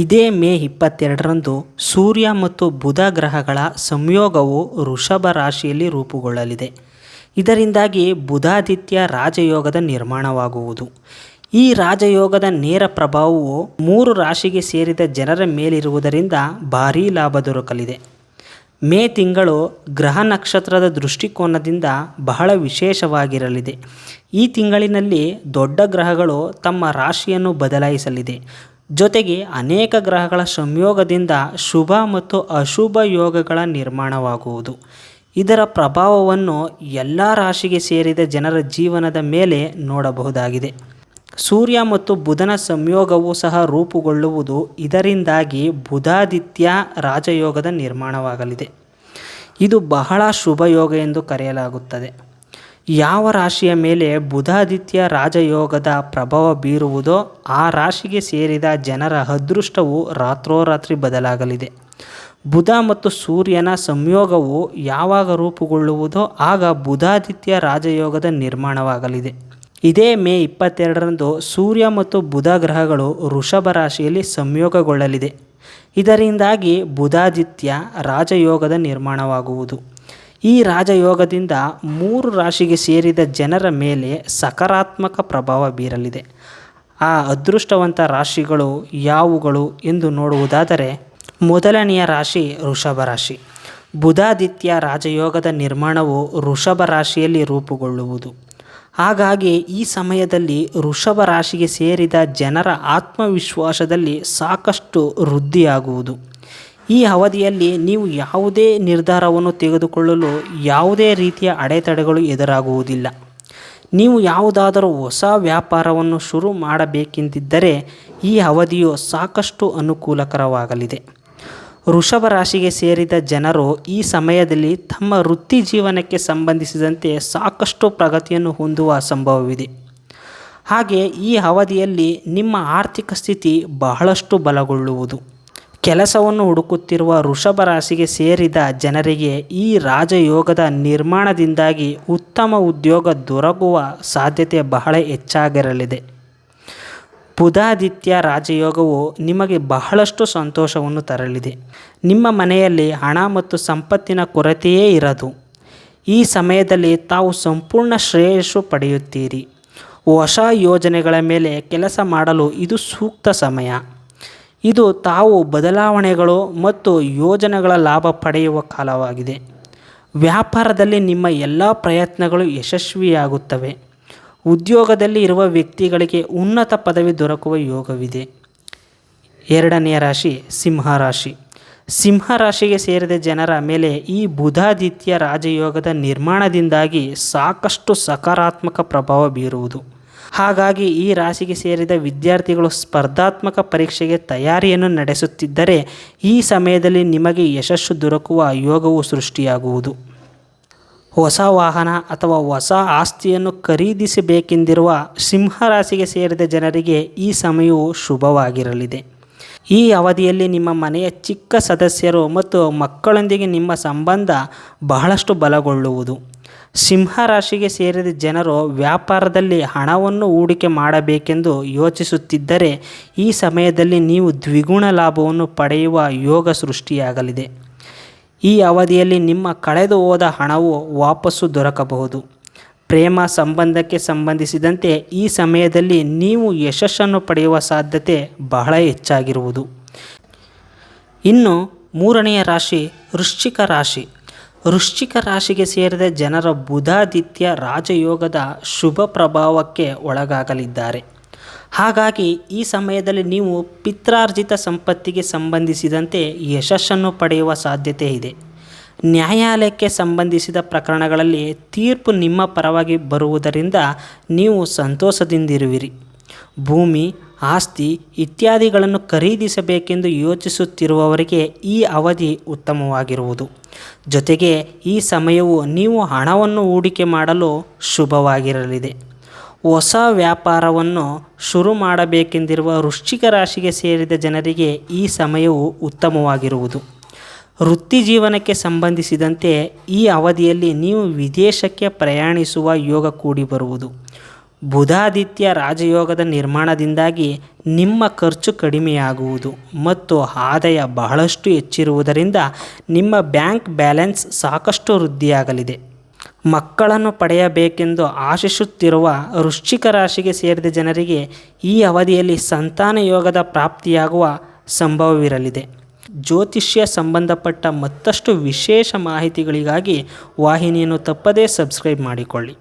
ಇದೇ ಮೇ ಇಪ್ಪತ್ತೆರಡರಂದು ಸೂರ್ಯ ಮತ್ತು ಬುಧ ಗ್ರಹಗಳ ಸಂಯೋಗವು ವೃಷಭ ರಾಶಿಯಲ್ಲಿ ರೂಪುಗೊಳ್ಳಲಿದೆ. ಇದರಿಂದಾಗಿ ಬುಧಾದಿತ್ಯ ರಾಜಯೋಗದ ನಿರ್ಮಾಣವಾಗುವುದು. ಈ ರಾಜಯೋಗದ ನೇರ ಪ್ರಭಾವವು ಮೂರು ರಾಶಿಗೆ ಸೇರಿದ ಜನರ ಮೇಲಿರುವುದರಿಂದ ಭಾರೀ ಲಾಭ ದೊರಕಲಿದೆ. ಮೇ ತಿಂಗಳು ಗ್ರಹ ನಕ್ಷತ್ರದ ದೃಷ್ಟಿಕೋನದಿಂದ ಬಹಳ ವಿಶೇಷವಾಗಿರಲಿದೆ. ಈ ತಿಂಗಳಿನಲ್ಲಿ ದೊಡ್ಡ ಗ್ರಹಗಳು ತಮ್ಮ ರಾಶಿಯನ್ನು ಬದಲಾಯಿಸಲಿದೆ. ಜೊತೆಗೆ ಅನೇಕ ಗ್ರಹಗಳ ಸಂಯೋಗದಿಂದ ಶುಭ ಮತ್ತು ಅಶುಭ ಯೋಗಗಳ ನಿರ್ಮಾಣವಾಗುವುದು. ಇದರ ಪ್ರಭಾವವನ್ನು ಎಲ್ಲ ರಾಶಿಗೆ ಸೇರಿದ ಜನರ ಜೀವನದ ಮೇಲೆ ನೋಡಬಹುದಾಗಿದೆ. ಸೂರ್ಯ ಮತ್ತು ಬುಧನ ಸಂಯೋಗವು ಸಹ ರೂಪುಗೊಳ್ಳುವುದು ಇದರಿಂದಾಗಿ ಬುಧಾದಿತ್ಯ ರಾಜಯೋಗದ ನಿರ್ಮಾಣವಾಗಲಿದೆ. ಇದು ಬಹಳ ಶುಭ ಯೋಗ ಎಂದು ಕರೆಯಲಾಗುತ್ತದೆ. ಯಾವ ರಾಶಿಯ ಮೇಲೆ ಬುಧಾದಿತ್ಯ ರಾಜಯೋಗದ ಪ್ರಭಾವ ಬೀರುವುದೋ ಆ ರಾಶಿಗೆ ಸೇರಿದ ಜನರ ಅದೃಷ್ಟವು ರಾತ್ರೋರಾತ್ರಿ ಬದಲಾಗಲಿದೆ. ಬುಧ ಮತ್ತು ಸೂರ್ಯನ ಸಂಯೋಗವು ಯಾವಾಗ ರೂಪುಗೊಳ್ಳುವುದೋ ಆಗ ಬುಧಾದಿತ್ಯ ರಾಜಯೋಗದ ನಿರ್ಮಾಣವಾಗಲಿದೆ. ಇದೇ ಮೇ ಇಪ್ಪತ್ತೆರಡರಂದು ಸೂರ್ಯ ಮತ್ತು ಬುಧ ಗ್ರಹಗಳು ವೃಷಭ ರಾಶಿಯಲ್ಲಿ ಸಂಯೋಗಗೊಳ್ಳಲಿದೆ. ಇದರಿಂದಾಗಿ ಬುಧಾದಿತ್ಯ ರಾಜಯೋಗದ ನಿರ್ಮಾಣವಾಗುವುದು. ಈ ರಾಜಯೋಗದಿಂದ ಮೂರು ರಾಶಿಗೆ ಸೇರಿದ ಜನರ ಮೇಲೆ ಸಕಾರಾತ್ಮಕ ಪ್ರಭಾವ ಬೀರಲಿದೆ. ಆ ಅದೃಷ್ಟವಂತ ರಾಶಿಗಳು ಯಾವುಗಳು ಎಂದು ನೋಡುವುದಾದರೆ ಮೊದಲನೆಯ ರಾಶಿ ವೃಷಭ ರಾಶಿ. ಬುಧಾದಿತ್ಯ ರಾಜಯೋಗದ ನಿರ್ಮಾಣವು ವೃಷಭ ರಾಶಿಯಲ್ಲಿ ರೂಪುಗೊಳ್ಳುವುದು. ಹಾಗಾಗಿ ಈ ಸಮಯದಲ್ಲಿ ವೃಷಭ ರಾಶಿಗೆ ಸೇರಿದ ಜನರ ಆತ್ಮವಿಶ್ವಾಸದಲ್ಲಿ ಸಾಕಷ್ಟು ವೃದ್ಧಿಯಾಗುವುದು. ಈ ಅವಧಿಯಲ್ಲಿ ನೀವು ಯಾವುದೇ ನಿರ್ಧಾರವನ್ನು ತೆಗೆದುಕೊಳ್ಳಲು ಯಾವುದೇ ರೀತಿಯ ಅಡೆತಡೆಗಳು ಎದುರಾಗುವುದಿಲ್ಲ. ನೀವು ಯಾವುದಾದರೂ ಹೊಸ ವ್ಯಾಪಾರವನ್ನು ಶುರು ಮಾಡಬೇಕೆಂದಿದ್ದರೆ ಈ ಅವಧಿಯು ಸಾಕಷ್ಟು ಅನುಕೂಲಕರವಾಗಲಿದೆ. ವೃಷಭ ರಾಶಿಗೆ ಸೇರಿದ ಜನರು ಈ ಸಮಯದಲ್ಲಿ ತಮ್ಮ ವೃತ್ತಿ ಜೀವನಕ್ಕೆ ಸಂಬಂಧಿಸಿದಂತೆ ಸಾಕಷ್ಟು ಪ್ರಗತಿಯನ್ನು ಹೊಂದುವ ಸಂಭವವಿದೆ. ಹಾಗೆ ಈ ಅವಧಿಯಲ್ಲಿ ನಿಮ್ಮ ಆರ್ಥಿಕ ಸ್ಥಿತಿ ಬಹಳಷ್ಟು ಬಲಗೊಳ್ಳುವುದು. ಕೆಲಸವನ್ನು ಹುಡುಕುತ್ತಿರುವ ವೃಷಭ ರಾಶಿಗೆ ಸೇರಿದ ಜನರಿಗೆ ಈ ರಾಜಯೋಗದ ನಿರ್ಮಾಣದಿಂದಾಗಿ ಉತ್ತಮ ಉದ್ಯೋಗ ದೊರಕುವ ಸಾಧ್ಯತೆ ಬಹಳ ಹೆಚ್ಚಾಗಿರಲಿದೆ. ಬುಧಾದಿತ್ಯ ರಾಜಯೋಗವು ನಿಮಗೆ ಬಹಳಷ್ಟು ಸಂತೋಷವನ್ನು ತರಲಿದೆ. ನಿಮ್ಮ ಮನೆಯಲ್ಲಿ ಹಣ ಮತ್ತು ಸಂಪತ್ತಿನ ಕೊರತೆಯೇ ಇರದು. ಈ ಸಮಯದಲ್ಲಿ ತಾವು ಸಂಪೂರ್ಣ ಶ್ರೇಯಸ್ಸು ಪಡೆಯುತ್ತೀರಿ. ಹೊಸ ಯೋಜನೆಗಳ ಮೇಲೆ ಕೆಲಸ ಮಾಡಲು ಇದು ಸೂಕ್ತ ಸಮಯ. ಇದು ತಾವು ಬದಲಾವಣೆಗಳು ಮತ್ತು ಯೋಜನೆಗಳ ಲಾಭ ಪಡೆಯುವ ಕಾಲವಾಗಿದೆ. ವ್ಯಾಪಾರದಲ್ಲಿ ನಿಮ್ಮ ಎಲ್ಲ ಪ್ರಯತ್ನಗಳು ಯಶಸ್ವಿಯಾಗುತ್ತವೆ. ಉದ್ಯೋಗದಲ್ಲಿ ಇರುವ ವ್ಯಕ್ತಿಗಳಿಗೆ ಉನ್ನತ ಪದವಿ ದೊರಕುವ ಯೋಗವಿದೆ. ಎರಡನೆಯ ರಾಶಿ ಸಿಂಹರಾಶಿ ಸಿಂಹರಾಶಿಗೆ ಸಿಂಹ ರಾಶಿಗೆ ಸೇರಿದ ಜನರ ಮೇಲೆ ಈ ಬುಧಾದಿತ್ಯ ರಾಜಯೋಗದ ನಿರ್ಮಾಣದಿಂದಾಗಿ ಸಾಕಷ್ಟು ಸಕಾರಾತ್ಮಕ ಪ್ರಭಾವ ಬೀರುವುದು. ಹಾಗಾಗಿ ಈ ರಾಶಿಗೆ ಸೇರಿದ ವಿದ್ಯಾರ್ಥಿಗಳು ಸ್ಪರ್ಧಾತ್ಮಕ ಪರೀಕ್ಷೆಗೆ ತಯಾರಿಯನ್ನು ನಡೆಸುತ್ತಿದ್ದರೆ ಈ ಸಮಯದಲ್ಲಿ ನಿಮಗೆ ಯಶಸ್ಸು ದೊರಕುವ ಯೋಗವು ಸೃಷ್ಟಿಯಾಗುವುದು. ಹೊಸ ವಾಹನ ಅಥವಾ ಹೊಸ ಆಸ್ತಿಯನ್ನು ಖರೀದಿಸಬೇಕೆಂದಿರುವ ಸಿಂಹ ರಾಶಿಗೆ ಸೇರಿದ ಜನರಿಗೆ ಈ ಸಮಯವು ಶುಭವಾಗಿರಲಿದೆ. ಈ ಅವಧಿಯಲ್ಲಿ ನಿಮ್ಮ ಮನೆಯ ಚಿಕ್ಕ ಸದಸ್ಯರು ಮತ್ತು ಮಕ್ಕಳೊಂದಿಗೆ ನಿಮ್ಮ ಸಂಬಂಧ ಬಹಳಷ್ಟು ಬಲಗೊಳ್ಳುವುದು. ಸಿಂಹ ರಾಶಿಗೆ ಸೇರಿದ ಜನರು ವ್ಯಾಪಾರದಲ್ಲಿ ಹಣವನ್ನು ಹೂಡಿಕೆ ಮಾಡಬೇಕೆಂದು ಯೋಚಿಸುತ್ತಿದ್ದರೆ ಈ ಸಮಯದಲ್ಲಿ ನೀವು ದ್ವಿಗುಣ ಲಾಭವನ್ನು ಪಡೆಯುವ ಯೋಗ ಸೃಷ್ಟಿಯಾಗಲಿದೆ. ಈ ಅವಧಿಯಲ್ಲಿ ನಿಮ್ಮ ಕಳೆದು ಹೋದ ಹಣವು ವಾಪಸ್ಸು ದೊರಕಬಹುದು. ಪ್ರೇಮ ಸಂಬಂಧಕ್ಕೆ ಸಂಬಂಧಿಸಿದಂತೆ ಈ ಸಮಯದಲ್ಲಿ ನೀವು ಯಶಸ್ಸನ್ನು ಪಡೆಯುವ ಸಾಧ್ಯತೆ ಬಹಳ ಹೆಚ್ಚಾಗಿರುವುದು. ಇನ್ನು ಮೂರನೆಯ ರಾಶಿ ವೃಶ್ಚಿಕ ರಾಶಿ. ವೃಶ್ಚಿಕ ರಾಶಿಗೆ ಸೇರಿದ ಜನರ ಬುಧಾದಿತ್ಯ ರಾಜಯೋಗದ ಶುಭ ಪ್ರಭಾವಕ್ಕೆ ಒಳಗಾಗಲಿದ್ದಾರೆ. ಹಾಗಾಗಿ ಈ ಸಮಯದಲ್ಲಿ ನೀವು ಪಿತ್ರಾರ್ಜಿತ ಸಂಪತ್ತಿಗೆ ಸಂಬಂಧಿಸಿದಂತೆ ಯಶಸ್ಸನ್ನು ಪಡೆಯುವ ಸಾಧ್ಯತೆ ಇದೆ. ನ್ಯಾಯಾಲಯಕ್ಕೆ ಸಂಬಂಧಿಸಿದ ಪ್ರಕರಣಗಳಲ್ಲಿ ತೀರ್ಪು ನಿಮ್ಮ ಪರವಾಗಿ ಬರುವುದರಿಂದ ನೀವು ಸಂತೋಷದಿಂದಿರುವಿರಿ. ಭೂಮಿ, ಆಸ್ತಿ ಇತ್ಯಾದಿಗಳನ್ನು ಖರೀದಿಸಬೇಕೆಂದು ಯೋಚಿಸುತ್ತಿರುವವರಿಗೆ ಈ ಅವಧಿ ಉತ್ತಮವಾಗಿರುವುದು. ಜೊತೆಗೆ ಈ ಸಮಯವು ನೀವು ಹಣವನ್ನು ಹೂಡಿಕೆ ಮಾಡಲು ಶುಭವಾಗಿರಲಿದೆ. ಹೊಸ ವ್ಯಾಪಾರವನ್ನು ಶುರು ಮಾಡಬೇಕೆಂದಿರುವ ವೃಶ್ಚಿಕ ರಾಶಿಗೆ ಸೇರಿದ ಜನರಿಗೆ ಈ ಸಮಯವು ಉತ್ತಮವಾಗಿರುವುದು. ವೃತ್ತಿ ಜೀವನಕ್ಕೆ ಸಂಬಂಧಿಸಿದಂತೆ ಈ ಅವಧಿಯಲ್ಲಿ ನೀವು ವಿದೇಶಕ್ಕೆ ಪ್ರಯಾಣಿಸುವ ಯೋಗ ಕೂಡಿ ಬರುವುದು. ಬುಧಾದಿತ್ಯ ರಾಜಯೋಗದ ನಿರ್ಮಾಣದಿಂದಾಗಿ ನಿಮ್ಮ ಖರ್ಚು ಕಡಿಮೆಯಾಗುವುದು ಮತ್ತು ಆದಾಯ ಬಹಳಷ್ಟು ಹೆಚ್ಚಿರುವುದರಿಂದ ನಿಮ್ಮ ಬ್ಯಾಂಕ್ ಬ್ಯಾಲೆನ್ಸ್ ಸಾಕಷ್ಟು ವೃದ್ಧಿಯಾಗಲಿದೆ. ಮಕ್ಕಳನ್ನು ಪಡೆಯಬೇಕೆಂದು ಆಶಿಸುತ್ತಿರುವ ವೃಶ್ಚಿಕ ರಾಶಿಗೆ ಸೇರಿದ ಜನರಿಗೆ ಈ ಅವಧಿಯಲ್ಲಿ ಸಂತಾನ ಯೋಗದ ಪ್ರಾಪ್ತಿಯಾಗುವ ಸಂಭವವಿರಲಿದೆ. ಜ್ಯೋತಿಷ್ಯ ಸಂಬಂಧಪಟ್ಟ ಮತ್ತಷ್ಟು ವಿಶೇಷ ಮಾಹಿತಿಗಳಿಗಾಗಿ ವಾಹಿನಿಯನ್ನು ತಪ್ಪದೇ ಸಬ್ಸ್ಕ್ರೈಬ್ ಮಾಡಿಕೊಳ್ಳಿ.